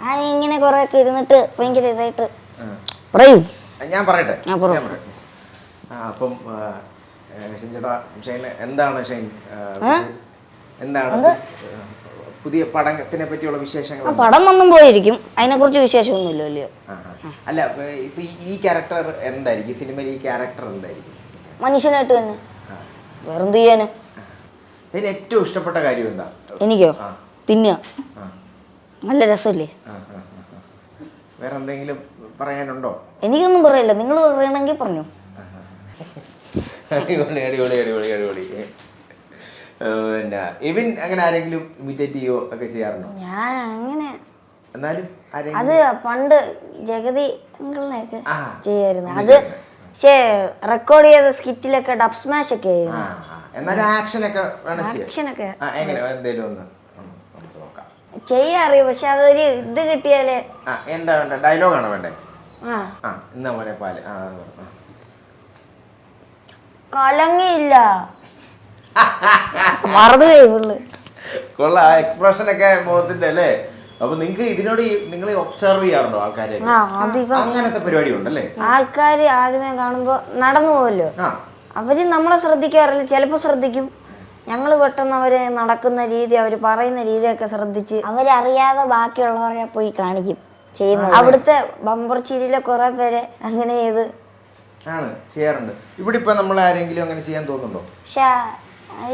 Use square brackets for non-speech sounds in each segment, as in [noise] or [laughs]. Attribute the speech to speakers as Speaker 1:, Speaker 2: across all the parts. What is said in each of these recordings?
Speaker 1: ആ ഇങ്ങനെ കുറെ ഒക്കെ ഇരുന്നിട്ട് ഭയങ്കര ഇതായിട്ട് പറയൂ.
Speaker 2: ഞാൻ പറയട്ടെ? ഞാൻ പറയട്ടെ. അപ്പം ചേട്ടാ ഷൈൻ എന്താണ് ഷൈൻ എന്താണ് പുതിയ പടത്തിനെ പറ്റിയുള്ള വിശേഷങ്ങൾ?
Speaker 1: ആ പടം ഒന്നും പോയിരിക്കും. അതിനെ കുറിച്ച് വിശേഷമൊന്നുമില്ല അല്ലയോ.
Speaker 2: അല്ല ഇപ്പൊ ഈ- ക്യാരക്ടർ എന്തായിരിക്കും? ഈ സിനിമയിൽ ഈ ക്യാരക്ടർ എന്തായിരിക്കും?
Speaker 1: മനുഷ്യനായിട്ട് തന്നെ. വേറെന്ത് ചെയ്യാനും.
Speaker 2: അതിന് ഏറ്റവും ഇഷ്ടപ്പെട്ട കാര്യം എന്താ?
Speaker 1: എനിക്കോ. തിന്നുക. നല്ല രസമല്ലേ.
Speaker 2: വേറെ എന്തെങ്കിലും പറയാനുണ്ടോ?
Speaker 1: എനിക്കൊന്നും പറയില്ല നിങ്ങൾ പറയണമെങ്കിൽ പറഞ്ഞു.
Speaker 2: അടിപൊളി അടിപൊളി അടിപൊളി അടിപൊളി. പിന്നെ ഇവൻ അങ്ങനെ ആരെങ്കിലും ഇമിറ്റേറ്റ് ചെയ്യോ ഒക്കെ ചെയ്യാറുണ്ടോ?
Speaker 1: ഞാൻ അങ്ങനെ
Speaker 2: എന്നാലും
Speaker 1: അത് പണ്ട് ജഗതി അങ്കിളിനെയൊക്കെ ചെയ്യായിരുന്നു. അത് പക്ഷേ റെക്കോർഡ് ചെയ്ത സ്കിറ്റിലൊക്കെ ഡബ് സ്മാഷ് ഒക്കെ ആയിരുന്നു.
Speaker 2: എന്നാലും ആക്ഷൻ ഒക്കെ
Speaker 1: ആക്ഷൻ
Speaker 2: ഒക്കെ. എങ്ങനെ? എന്തേലും ഒന്ന്. നോക്കാം
Speaker 1: ചെയ്യാറിയ? പക്ഷെ അതൊരു ഇത് കിട്ടിയാലേ
Speaker 2: ആ എന്താ വേണ്ട? ഡയലോഗാണോ വേണ്ടേ?
Speaker 1: ആ.
Speaker 2: ആ ഇന്ന മോനെ പാൽ. ആ. ആ.
Speaker 1: കലങ്ങിയില്ല [laughs]
Speaker 2: കൊള്ളാം. ആ എക്സ്പ്രഷൻ ഒക്കെ മുഖത്തിന്റെ അല്ലേ? അപ്പൊ നിങ്ങക്ക് ഇതിനോട് നിങ്ങൾ ഒബ്സർവ് ചെയ്യാറുണ്ടോ ആൾക്കാരെ?
Speaker 1: ആ അതിപ്പോ
Speaker 2: അങ്ങനത്തെ പരിപാടി ഉണ്ടല്ലേ
Speaker 1: ആൾക്കാർ ആദ്യമേ കാണുമ്പോ നടന്നു പോവല്ലോ.
Speaker 2: ആ.
Speaker 1: അവർ നമ്മളെ ശ്രദ്ധിക്കാറില്ല. ചിലപ്പോൾ ശ്രദ്ധിക്കും. ഞങ്ങൾ പെട്ടെന്ന് അവർ നടക്കുന്ന രീതി അവർ പറയുന്ന രീതിയൊക്കെ ശ്രദ്ധിച്ച് അവരറിയാതെ ബാക്കിയുള്ളവരെ പോയി കാണിക്കും ചെയ്യുന്നത്. അവിടുത്തെ ബമ്പർ ചിരിയിലെ കുറെ പേരെ അങ്ങനെ ചെയ്ത്
Speaker 2: ആണ് ചെയ്യാറുണ്ട്. ഇവിടെ ഇപ്പൊ നമ്മൾ ആരെങ്കിലും അങ്ങനെ ചെയ്യാൻ തോന്നുന്നുണ്ടോ?
Speaker 1: പക്ഷേ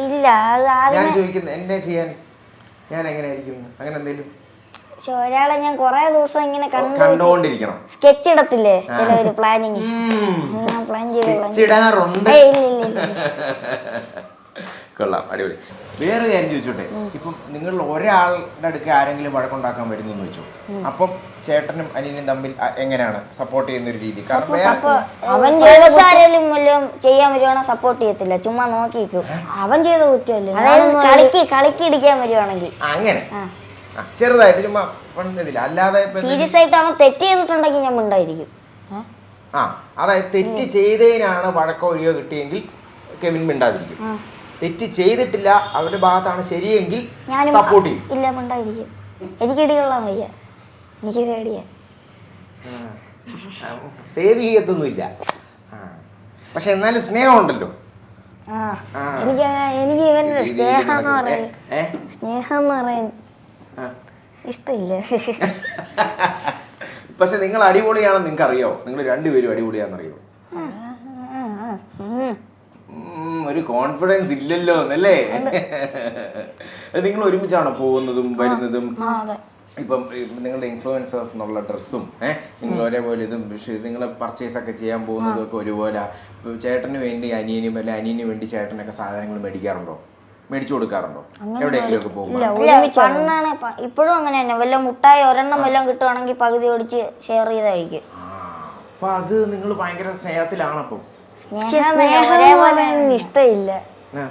Speaker 1: ഇല്ല അത് ആദ്യം
Speaker 2: ഞാൻ ചോദിക്കുന്നത് എന്നെ ചെയ്യാൻ ഞാൻ എങ്ങനെ ആയിരിക്കും അങ്ങനെ എന്തെങ്കിലും?
Speaker 1: പക്ഷെ ഒരാളെ ഞാൻ കുറെ ദിവസം ഇങ്ങനെ കണ്ടു
Speaker 2: കണ്ടുകൊണ്ടിരിക്കണം
Speaker 1: സ്കെച്ച് ഇടത്തില്ലേ ചിലവര് പ്ലാനിങ് ഞാൻ പ്ലാൻ ചെയ്ത് പ്ലാൻ
Speaker 2: ഇടാറുണ്ട്
Speaker 1: ഏയ് ഇല്ല ഇല്ല ഇല്ല. [laughs]
Speaker 2: കൊള്ളാം അടിപൊളി. വേറെ കാര്യം ചോദിച്ചോട്ടെ? ഇപ്പം നിങ്ങൾ ഒരാളുടെ അടുക്ക് ആരെങ്കിലും വഴക്കുണ്ടാക്കാൻ വരുന്നു എന്ന് വെച്ചു അപ്പം ചേട്ടനും അനിയനും തമ്മിൽ എങ്ങനെയാണ് സപ്പോർട്ട് ചെയ്യുന്ന ഒരു രീതി? കാരണം
Speaker 1: അവൻ ചെയ്ത ആരെങ്കിലും വല്ലതും ചെയ്യാൻ വരുവാണെങ്കിൽ സപ്പോർട്ട് ചെയ്യത്തില്ല. ചുമ്മാ നോക്കി നിൽക്കും അവൻ ചെയ്ത കുറ്റമല്ലേ? അതായത് കളിക്ക് കളിക്ക് ഇടിക്കാൻ വരുവാണെങ്കിൽ.
Speaker 2: അങ്ങനെ? ചെറുതായിട്ട് ചുമ്മാ പണിതില്ല അല്ലാതെ
Speaker 1: സീരിയസ് ആയിട്ട് അവൻ തെറ്റ് ചെയ്തിട്ടുണ്ടെങ്കിൽ ഞാൻ മിണ്ടായിരിക്കും.
Speaker 2: ആ അതായത് തെറ്റ് ചെയ്തതിനാണ് വഴക്കോ ഒഴിയോ കിട്ടിയെങ്കിൽ കെവിൻ മിണ്ടാതിരിക്കും. തെറ്റ് ചെയ്തിട്ടില്ല അവരുടെ ഭാഗത്താണ് ശരിയെങ്കിൽ സപ്പോർട്ട് ചെയ്യും.
Speaker 1: ഇല്ല മിണ്ടായിരിക്കും എനിക്ക് ഇടികൊള്ളാൻ വയ്യ. എനിക്ക് പേടിയാ
Speaker 2: സേവ് ചെയ്യത്തൊന്നുമില്ല. പക്ഷെ എന്നാലും സ്നേഹമുണ്ടല്ലോ.
Speaker 1: എനിക്ക് എനിക്ക് ഇവന്റെ സ്നേഹം എന്ന്
Speaker 2: നടക്കും.
Speaker 1: സ്നേഹം എന്ന് ഇഷ്ടമില്ല. [laughs]
Speaker 2: പക്ഷെ നിങ്ങൾ അടിപൊളിയാണെന്ന് നിങ്ങൾക്ക് അറിയോ നിങ്ങൾ രണ്ടുപേരും അടിപൊളിയാണെന്നറിയോ
Speaker 1: ഉം.
Speaker 2: ഉം, ഒരു കോൺഫിഡൻസ് ഇല്ലല്ലോ എന്നല്ലേ? നിങ്ങൾ ഒരുമിച്ചാണോ പോകുന്നതും വരുന്നതും? ഇപ്പം നിങ്ങളുടെ ഇൻഫ്ലുവൻസേഴ്സ് എന്നുള്ള ഡ്രസ്സും ഏഹ് നിങ്ങൾ ഒരേപോലെ ഇതും നിങ്ങൾ പർച്ചേസ് ഒക്കെ ചെയ്യാൻ പോകുന്നതും ഒക്കെ ഒരുപോലെ. ഇപ്പം ചേട്ടന് വേണ്ടി അനിയനും അല്ലെ അനിയന് വേണ്ടി ചേട്ടനൊക്കെ സാധനങ്ങൾ മേടിക്കാറുണ്ടോ? മേടിച്ചു കൊടുക്കാറുണ്ടോ? എവിടെയെങ്കിലും ഒക്കെ പോകുമ്പോൾ.
Speaker 1: ഇപ്പോഴും അങ്ങനെ തന്നെ. വല്ല മുട്ടായി ഒരെണ്ണം വല്ലതും കിട്ടുവാണെങ്കിൽ പകുതി ഓടിച്ച് ഷെയർ ചെയ്ത് കഴിക്കും
Speaker 2: അപ്പൊ അത് നിങ്ങൾ ഭയങ്കര സ്നേഹത്തിലാണ് അപ്പം
Speaker 1: സ്നേഹം ഒരേപോലെ ഇഷ്ടമില്ല.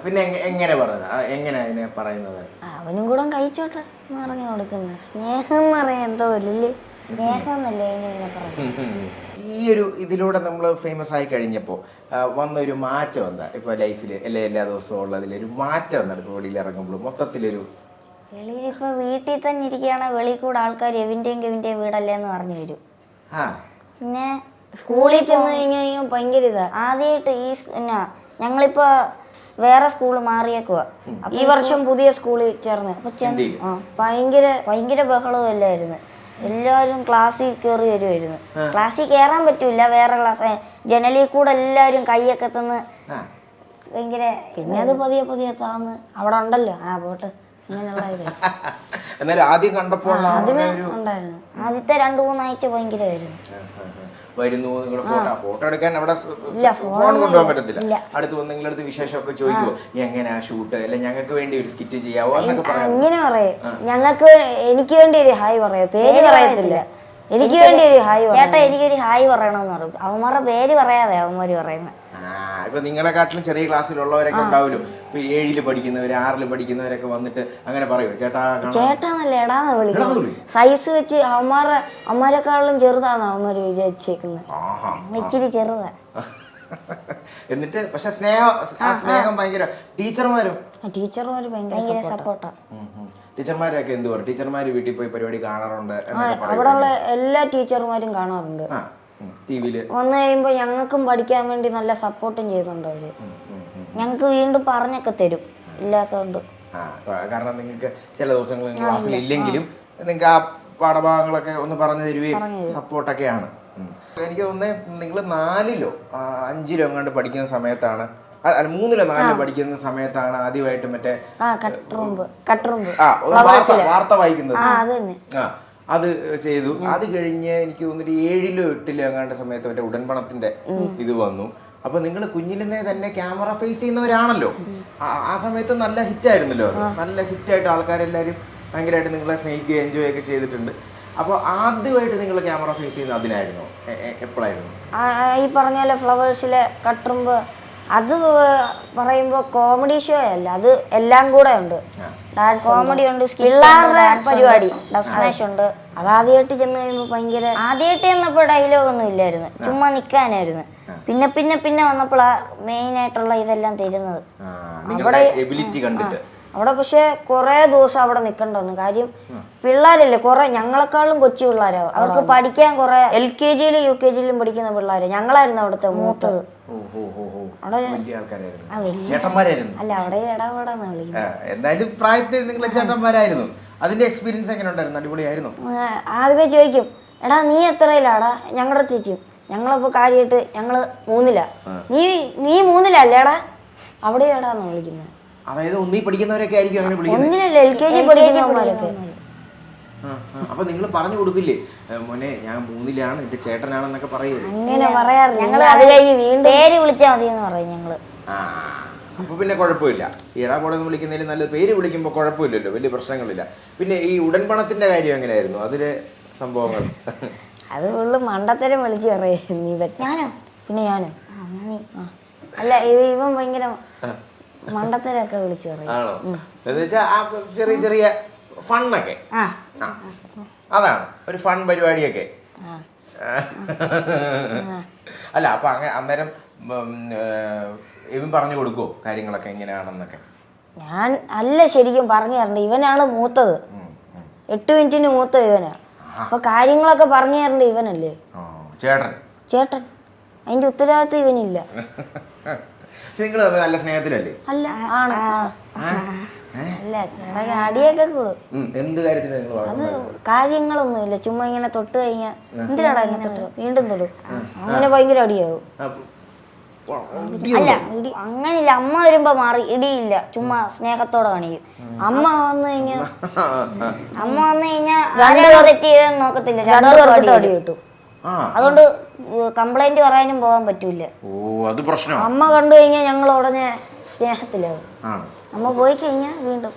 Speaker 2: പിന്നെ എങ്ങനെ പറയുന്നത്? എങ്ങനെ അതിനെ പറയുന്നത്?
Speaker 1: അവനും കൂടെ കഴിച്ചോട്ടെ എന്ന് പറഞ്ഞു കൊടുക്കുന്നത് സ്നേഹം എന്ന് പറയാൻ എന്തോ ഇല്ലേ സ്നേഹം എന്നല്ലേ അതിനെ പറയുന്നത്
Speaker 2: ഈ ഒരു ഇതിലൂടെ നമ്മൾ ഫേമസ് ആയി കഴിഞ്ഞപ്പോൾ വന്നൊരു മാറ്റം എന്താ? ഇപ്പോൾ ലൈഫിൽ എല്ലാ എല്ലാ ദിവസവും ഉള്ളതിൽ ഒരു മാറ്റം എന്താണ് ഇപ്പോൾ വെളിയിൽ ഇറങ്ങുമ്പോൾ മൊത്തത്തിലൊരു
Speaker 1: വെളിയിൽ ഇപ്പൊ വീട്ടിൽ തന്നെ ഇരിക്കുകയാണെങ്കിൽ വെളിയിൽ കൂടെ ആൾക്കാർ എവിന്റെയും കെവിന്റെയും വീടല്ലേ എന്ന് പറഞ്ഞു വരും.
Speaker 2: ആ.
Speaker 1: പിന്നെ സ്കൂളിൽ ചെന്ന് കഴിഞ്ഞാൽ ഭയങ്കര ഇതാ. ആദ്യമായിട്ട് ഈ എന്നാ ഞങ്ങളിപ്പോ വേറെ സ്കൂൾ മാറിയേക്കുക ഈ വർഷം പുതിയ സ്കൂളിൽ ചേർന്ന്. അപ്പൊ? ആ ഭയങ്കര ഭയങ്കര ബഹളവും അല്ലായിരുന്നു. എല്ലാവരും ക്ലാസ്സിൽ കയറി വരുമായിരുന്നു ക്ലാസ്സിൽ കയറാൻ പറ്റൂല വേറെ ക്ലാസ്. ജനലിൽ കൂടെ എല്ലാവരും കൈയൊക്കെ തന്ന് ഭയങ്കര പിന്നെ അത് പതിയെ പതിയെ താന്ന്. അവിടെ ഉണ്ടല്ലോ. ആ പോട്ട്. ഇത്. [laughs]
Speaker 2: എന്നാലും ആദ്യം കണ്ടപ്പോൾ
Speaker 1: ആദ്യമേ ഉണ്ടായിരുന്നു. ആദ്യത്തെ രണ്ടു മൂന്നാഴ്ച ഭയങ്കരമായിരുന്നു.
Speaker 2: വരുന്നു നിങ്ങളുടെ ഫോട്ടോ. ഫോട്ടോ എടുക്കാൻ അവിടെ ഫോൺ കൊണ്ടുപോകാൻ പറ്റത്തില്ല. അടുത്ത് വന്ന് നിങ്ങളുടെ അടുത്ത് വിശേഷമൊക്കെ ചോദിക്കുമോ എങ്ങനെയാ ഷൂട്ട്? അല്ലെ ഞങ്ങൾക്ക് വേണ്ടി ഒരു സ്കിറ്റ് ചെയ്യാവോ? എന്നൊക്കെ പറയാം.
Speaker 1: അങ്ങനെ പറയും. ഞങ്ങൾക്ക് എനിക്ക് വേണ്ടി ഒരു ഹായ് പറയോ. പേര് പറയത്തില്ല. എനിക്ക് വേണ്ടി ഒരു ഹായ് ചേട്ടാ എനിക്കൊരു ഹായ് പറയണമെന്ന് പറയും. അവന്മാരുടെ പേര് പറയാതെ അവന്മാര് പറയുന്നത്
Speaker 2: ഇപ്പൊ നിങ്ങളെക്കാട്ടിലും ചെറിയ ക്ലാസ്സിലുള്ളവരൊക്കെ ഉണ്ടാവുമല്ലോ ഇപ്പൊ ഏഴിൽ പഠിക്കുന്നവര് ആറിൽ പഠിക്കുന്നവരൊക്കെ വന്നിട്ട് അങ്ങനെ പറയൂ? ചേട്ടാ
Speaker 1: ചേട്ടാന്നല്ല എടാന്ന്
Speaker 2: വിളിക്കും
Speaker 1: സൈസ് വെച്ച് അമ്മാരെ അമ്മാരെക്കാളും ചെറുതാന്ന് അവന്മാര് വിചാരിച്ചേക്കുന്നത്
Speaker 2: ആഹാ
Speaker 1: ഇച്ചിരി ചെറുതാ.
Speaker 2: എന്നിട്ട് പക്ഷെ സ്നേഹം ആ സ്നേഹം ഭയങ്കര ടീച്ചർമാരും?
Speaker 1: ടീച്ചർമാര് ഭയങ്കര സപ്പോർട്ടാ.
Speaker 2: ടീച്ചർമാരൊക്കെ എന്ത് പറയും? ടീച്ചർമാർ വീട്ടിൽ പോയി പരിപാടി കാണാറുണ്ട് അവിടെ ഉള്ള
Speaker 1: അവിടെയുള്ള എല്ലാ ടീച്ചർമാരും കാണാറുണ്ട്. വന്നു കഴിയുമ്പോൾ ഞങ്ങൾക്കും പഠിക്കാൻ വേണ്ടി നല്ല സപ്പോർട്ടും ചെയ്യുന്നുണ്ട് അവർ. ഞങ്ങൾക്ക് വീണ്ടും പറഞ്ഞൊക്കെ തരും. ഇല്ലാത്തതുകൊണ്ട്
Speaker 2: കാരണം നിങ്ങൾക്ക് ചില ദിവസങ്ങൾ ക്ലാസ്സിൽ ഇല്ലെങ്കിലും നിങ്ങൾക്ക് ആ പാഠഭാഗങ്ങളൊക്കെ ഒന്ന് പറഞ്ഞു തരുകയും സപ്പോർട്ടൊക്കെയാണ്. എനിക്ക് തോന്നുന്നത് നിങ്ങൾ നാലിലോ അഞ്ചിലോ എങ്ങാണ്ട് പഠിക്കുന്ന സമയത്താണ് മൂന്നിലോ നാലിലോ പഠിക്കുന്ന സമയത്താണ് ആദ്യമായിട്ട് മറ്റേ വാർത്ത വായിക്കുന്നത്.
Speaker 1: ആ. അത്
Speaker 2: ചെയ്തു. അത് കഴിഞ്ഞ് എനിക്ക് തോന്നിട്ട് ഏഴിലോ എട്ടിലോ അങ്ങാണ്ട സമയത്ത് മറ്റേ ഉടൻപണത്തിന്റെ ഇത് വന്നു. അപ്പൊ നിങ്ങൾ കുഞ്ഞിലിനെ തന്നെ ക്യാമറ ഫേസ് ചെയ്യുന്നവരാണല്ലോ. ആ- സമയത്ത് നല്ല ഹിറ്റ് ആയിരുന്നല്ലോ അത് നല്ല ഹിറ്റായിട്ട് ആൾക്കാരെല്ലാരും ഭയങ്കരമായിട്ട് നിങ്ങളെ സ്നേഹിക്കുകയും എൻജോയ് ഒക്കെ ചെയ്തിട്ടുണ്ട്. അപ്പോൾ ആദ്യമായിട്ട് നിങ്ങൾ ക്യാമറ ഫേസ് ചെയ്യുന്ന അതിനായിരുന്നോ? എപ്പോഴായിരുന്നു
Speaker 1: ഈ പറഞ്ഞ പോലെ ഫ്ലവേഴ്സിലെ കട്ടറുമ്പ് അത് പറയുമ്പോൾ കോമഡി ഷോ അല്ല. അത് എല്ലാം കൂടെ ഉണ്ട്. ഡാൻസ് കോമഡി ഉണ്ട്. പിള്ളേരുടെ പരിപാടി ഡെഫിനേഷൻ ഉണ്ട്. അത് ആദ്യമായിട്ട് ചെന്ന് കഴിയുമ്പോൾ ഭയങ്കര ആദ്യമായിട്ട് ചെന്നപ്പോൾ ഡയലോഗ് ഒന്നും ഇല്ലായിരുന്നു. ചുമ്മാ നിൽക്കാനായിരുന്നു പിന്നെ പിന്നെ പിന്നെ വന്നപ്പോഴാ മെയിൻ ആയിട്ടുള്ള ഇതെല്ലാം തരുന്നത്.
Speaker 2: ആ, നിങ്ങളുടെ എബിലിറ്റി കണ്ടിട്ട്.
Speaker 1: അവിടെ പക്ഷേ കുറേ ദിവസം അവിടെ നിൽക്കേണ്ട വന്നു കാര്യം പിള്ളേരല്ലേ കൊറേ ഞങ്ങളെക്കാളും കൊച്ചു പിള്ളേരാ. അവർക്ക് പഠിക്കാൻ കുറെ എൽ കെ ജിയിലും യു കെ ജിയിലും പഠിക്കുന്ന പിള്ളേര്. ഞങ്ങളായിരുന്നു അവിടുത്തെ മൂത്തത്. അല്ല അവിടെ ഇടപെടാന്ന് വിളിക്കുന്നത്
Speaker 2: എന്തായാലും പ്രായത്തിൽ നിങ്ങൾ ചേട്ടന്മാരായിരുന്നു. അതിന്റെ എക്സ്പീരിയൻസ് എങ്ങനെ ഉണ്ടായിരുന്നു? അടിപൊളിയായിരുന്നു.
Speaker 1: ആദ്യമേ ചോദിക്കും എടാ നീ എത്രയിലാടാ? ഞങ്ങളുടെ ചോദിക്കും ഞങ്ങളപ്പോ കാര്യമായിട്ട് ഞങ്ങൾ മൂന്നില. നീ നീ മൂന്നിലല്ലേടാ? അവിടെ എടാന്ന് വിളിക്കുന്നത്
Speaker 2: അതായത് ഒന്നീ പഠിക്കുന്നവരൊക്കെ ആയിരിക്കും അങ്ങനെ വിളിക്കുന്നത്.
Speaker 1: ഒന്നിനല്ല എൽ കെ ജി പഠിക്കുന്നവന്മാരൊക്കെ.
Speaker 2: ആ, ആ. അപ്പൊ നിങ്ങൾ പറഞ്ഞു കൊടുക്കില്ലേ? "ഏ, മോനെ ഞാൻ മൂന്നിലാണ് എന്റെ ചേട്ടനാണെന്നൊക്കെ
Speaker 1: അങ്ങനെ പറയാറില്ല. ഞങ്ങൾ അത് കഴിഞ്ഞ് വീണ്ടും പേര് വിളിച്ചാൽ മതി എന്ന് പറയും ഞങ്ങൾ.
Speaker 2: ആ അപ്പൊ പിന്നെ കുഴപ്പമില്ല. ഈടാ പോലെ വിളിക്കുന്നതിൽ നല്ലത് പേര് വിളിക്കുമ്പോൾ കുഴപ്പമില്ലല്ലോ വലിയ പ്രശ്നങ്ങളില്ല. പിന്നെ ഈ ഉടൻ പണത്തിന്റെ കാര്യം എങ്ങനെയായിരുന്നു? അതിലെ സംഭവങ്ങൾ.
Speaker 1: അത് ഫുള്ള് മണ്ടത്തരം വിളിച്ച് പറയും. നീ ഞാനോ? പിന്നെ ഞാനോ? അല്ല ഇത് ഇവൻ ഭയങ്കര മണ്ടത്തരൊക്കെ വിളിച്ചു
Speaker 2: ആണോ? എന്ന് വെച്ചാൽ ആ ചെറിയ ചെറിയ ഫണ്ണൊക്കെ. അതാണ്. ഒരു ഫൺ പരിപാടിയൊക്കെ. [laughs] അല്ല അപ്പൊ അങ്ങനെ അന്നേരം ഇവൻ പറഞ്ഞു കൊടുക്കുവോ കാര്യങ്ങളൊക്കെ എങ്ങനെയാണെന്നൊക്കെ?
Speaker 1: ഞാൻ അല്ല ശരിക്കും പറഞ്ഞു തരണ്ട. ഇവനാണ് മൂത്തത്. എട്ട് മിനിറ്റിന് മൂത്ത ഇവനാ. അപ്പൊ കാര്യങ്ങളൊക്കെ പറഞ്ഞു തരണ്ട ഇവനല്ലേ?
Speaker 2: ചേട്ടൻ.
Speaker 1: ചേട്ടൻ. അതിന്റെ ഉത്തരവാദിത്വം ഇവനില്ല. [laughs]
Speaker 2: പക്ഷെ നിങ്ങൾ തമ്മിൽ നല്ല സ്നേഹത്തിലല്ലേ?
Speaker 1: അല്ല ആണ്? അല്ല ചേട്ടാ അടിയൊക്കെ കൂടും.
Speaker 2: ഉം, എന്ത് കാര്യത്തിന് നിങ്ങൾ
Speaker 1: അത്
Speaker 2: വളർന്നത്
Speaker 1: കാര്യങ്ങളൊന്നുമില്ല. ചുമ്മാ ഇങ്ങനെ തൊട്ട് കഴിഞ്ഞാ എന്തിനാടാ ഇങ്ങനെ തൊട്ട്? വീണ്ടും തൊടു. അങ്ങനെ ഭയങ്കര അടിയാവും. അല്ല ഇടി അങ്ങനില്ല അമ്മ വരുമ്പോ മാറി ഇടിയില്ല. ചുമ്മാ സ്നേഹത്തോടെ കാണിക്കും. അമ്മ വന്നു കഴിഞ്ഞാ അമ്മ വന്നു കഴിഞ്ഞാ തെറ്റ് ചെയ്തെന്ന് നോക്കത്തില്ല. രണ്ടുപേർക്കും അടി കിട്ടും.
Speaker 2: ആ.
Speaker 1: അതുകൊണ്ട് കംപ്ലൈന്റ് പറയാനും പോകാൻ പറ്റൂല
Speaker 2: ഓ. അത് പ്രശ്നം
Speaker 1: അമ്മ കണ്ടു കഴിഞ്ഞാൽ ഞങ്ങൾ ഉടനെ സ്നേഹത്തിലാവും. അമ്മ പോയി കഴിഞ്ഞാൽ വീണ്ടും.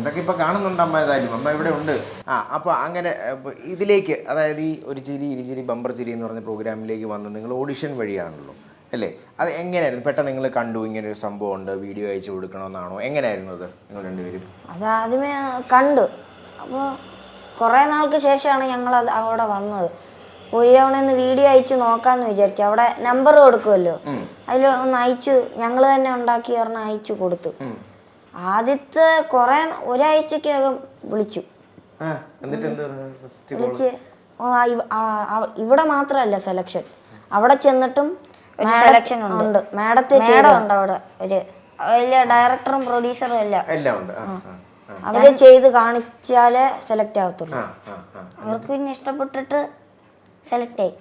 Speaker 2: ഇതൊക്കെ ഇപ്പൊ കാണുന്നുണ്ട് അമ്മ ഏതായാലും. അമ്മ ഇവിടെ ഉണ്ട്. ആ അപ്പൊ അങ്ങനെ ഇതിലേക്ക് അതായത് ഈ ഒരു ചിരി ഇരുചിരി ബമ്പർ ചിരി എന്ന് പറഞ്ഞ പ്രോഗ്രാമിലേക്ക് വന്ന് നിങ്ങൾ ഓഡിഷൻ വഴിയാണല്ലോ അല്ലേ? അത് എങ്ങനെയായിരുന്നു? പെട്ടെന്ന് നിങ്ങൾ കണ്ടു ഇങ്ങനെ ഒരു സംഭവം ഉണ്ട് വീഡിയോ അയച്ചു കൊടുക്കണമെന്നാണോ? എങ്ങനെയായിരുന്നു അത് നിങ്ങൾ രണ്ടുപേരും?
Speaker 1: അത് ആദ്യമേ കണ്ടു. അപ്പോൾ കുറേ നാൾക്ക് ശേഷമാണ് ഞങ്ങൾ അവിടെ വന്നത്. ഒരു തവണ ഒന്ന് വീഡിയോ അയച്ചു നോക്കാന്ന് വിചാരിച്ചു. അവിടെ നമ്പർ കൊടുക്കുമല്ലോ. അതിൽ ഒന്ന് അയച്ചു. ഞങ്ങൾ തന്നെ ഉണ്ടാക്കി പറഞ്ഞ അയച്ചു കൊടുത്തു. ആദ്യത്തെ കുറെ ഒരാഴ്ചക്കകം വിളിച്ചു.
Speaker 2: ആ എന്നിട്ട് എന്താ ഫസ്റ്റ്
Speaker 1: വിളിച്ച് ഇവിടെ മാത്രമല്ല സെലക്ഷൻ അവിടെ ചെന്നിട്ടും സെലക്ഷൻ ഉണ്ട്. മാഡത്തെ മേഡം ഉണ്ട് അവിടെ. ഒരു വലിയ ഡയറക്ടറും പ്രൊഡ്യൂസറും എല്ലാം.
Speaker 2: എല്ലാം ഉണ്ട്.
Speaker 1: അവർ ചെയ്ത് കാണിച്ചാലേ സെലക്ട് ആവത്തുള്ളൂ.
Speaker 2: ആ, ആ, ആ.
Speaker 1: അവർക്ക് പിന്നെ ഇഷ്ടപ്പെട്ടിട്ട് സെലക്ട് ആയി.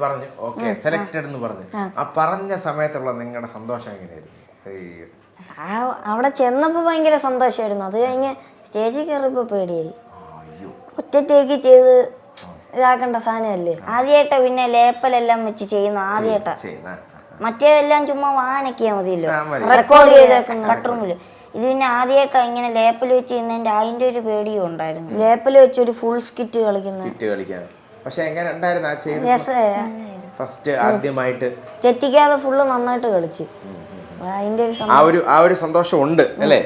Speaker 2: പറഞ്ഞു ഓക്കെ സെലക്റ്റഡ് എന്ന് പറഞ്ഞു. ആ. പറഞ്ഞ സമയത്തുള്ള നിങ്ങളുടെ സന്തോഷം എങ്ങനെയായിരുന്നു? അയ്യോ.
Speaker 1: അവിടെ ചെന്നപ്പോൾ ഭയങ്കര സന്തോഷമായിരുന്നു അത് കഴിഞ്ഞ് സ്റ്റേജിൽ കയറിയപ്പോൾ പേടിയായി. ഒറ്റത്തേക്ക് ചെയ്ത് ഇതാക്കേണ്ട സാധനമല്ലേ? ആദ്യമായിട്ടാ പിന്നെ ലേപ്പലെല്ലാം വെച്ച് ചെയ്യുന്ന ആദ്യമായിട്ടാ. മറ്റേതെല്ലാം ചുമ്മാ വാനക്കിയാ മതിയല്ലോ. റെക്കോർഡ് ചെയ്തേക്കുന്ന കട്ടറൂമിൽ ഇത് പിന്നെ ആദ്യമായിട്ടാ ഇങ്ങനെ ലേപ്പൽ വെച്ച് ചെയ്യുന്നതിന്റെ അതിന്റെ ഒരു പേടിയും ഉണ്ടായിരുന്നു. ലേപ്പൽ വെച്ച് ഒരു ഫുൾ സ്കിറ്റ് കളിക്കുന്ന
Speaker 2: കിറ്റ് കളിക്കാൻ. പക്ഷെ എങ്ങനെ ഉണ്ടായിരുന്നു ആ ചെയ്ത് ഫസ്റ്റ് ആദ്യമായിട്ട്?
Speaker 1: തെറ്റിക്കാതെ ഫുള്ള് നന്നായിട്ട് കളിച്ചു. അപ്പൊ അതിന്റെ ഒരു
Speaker 2: ആ ഒരു ആ ഒരു സന്തോഷം ഉണ്ട് അല്ലേ?